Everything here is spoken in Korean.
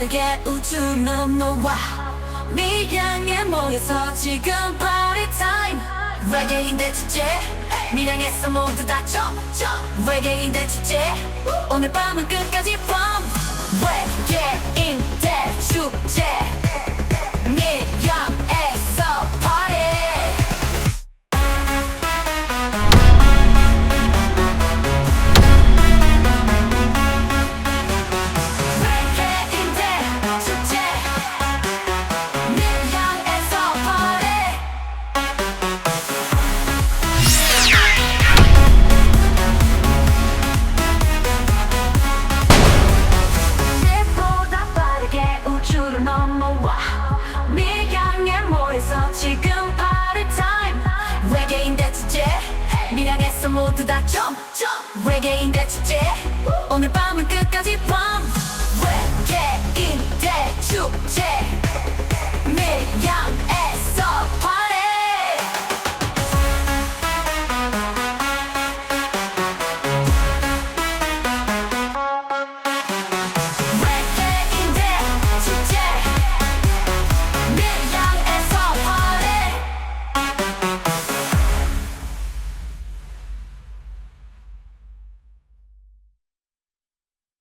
빠르게 우주 넘어와 밀양에 모여서 지금 파티 타임 외계인들 축제 밀양에서 모두 다 점점 외계인들 축제 오늘 밤은 끝까지 밤 외계인 밀양에서 모두 다. 점점. 외계인들 축제. 오늘 밤은 끝까지 밤